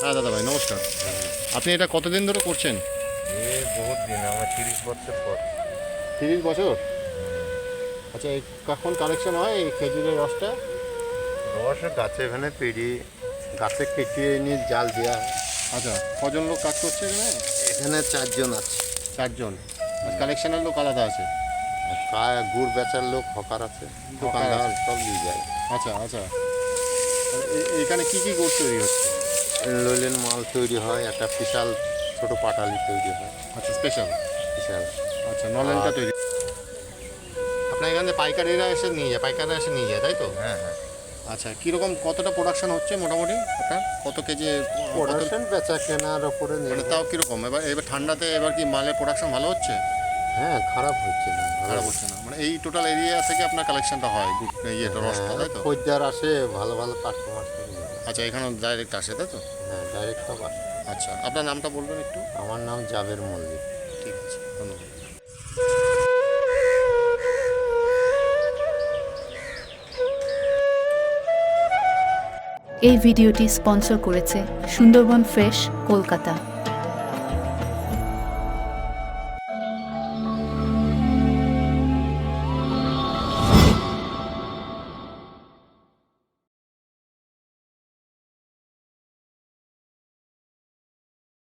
হ্যাঁ দাদা ভাই নমস্কার। আপনি এটা কতদিন ধরে করছেন? এ বহুত দিন আমার তিরিশ বছর পর। তিরিশ বছর? আচ্ছা কখন কালেকশন হয় এই খেজুরের রসটা? রস গাছে এখানে পেড়ি গাছে কেটে নিয়ে জাল দেওয়া আচ্ছা কজন লোক কাজ করছে এখানে? এখানে চারজন আছে। চারজন। আর কালেকশনের লোক আলাদা আছে? আর গুড় বেচার লোক হকার আছে। দোকানদার সব নিয়ে যায়। আচ্ছা আচ্ছা। এখানে কি কি গুড় তৈরি হচ্ছে? লইলেন মাল তৈরি হয় একটা বিশাল ছোট পাটালি তৈরি হয়। আচ্ছা স্পেশাল বিশাল। আচ্ছা নলেনটা তৈরি। আপনার এখানে পাইকারিরা এসে নিয়ে যায় পাইকাররা এসে নিয়ে যায় তাই তো? হ্যাঁ হ্যাঁ। আচ্ছা কীরকম কতটা প্রোডাকশন হচ্ছে মোটামুটি আপনার? কত কেজি প্রোডাকশন বেচা কেনার ওপরে মানে তাও কীরকম? এবার এবার ঠান্ডাতে এবার কি মালের প্রোডাকশন ভালো হচ্ছে? হ্যাঁ খারাপ হচ্ছে না খারাপ হচ্ছে। না। মানে এই টোটাল এরিয়া থেকে আপনার কালেকশনটা হয় ইয়েটা রসটা তাই তো? খদ্দার আসে ভালো ভালো কাস্টমার আচ্ছা এখানে ডাইরেক্ট আসে তাই তো? হ্যাঁ ডাইরেক্ট সব আসে। আচ্ছা আপনার নামটা বলবেন একটু? আমার নাম জাবের মল্লিক। ঠিক আছে ধন্যবাদ। এই ভিডিওটি স্পন্সর করেছে সুন্দরবন ফ্রেশ কলকাতা।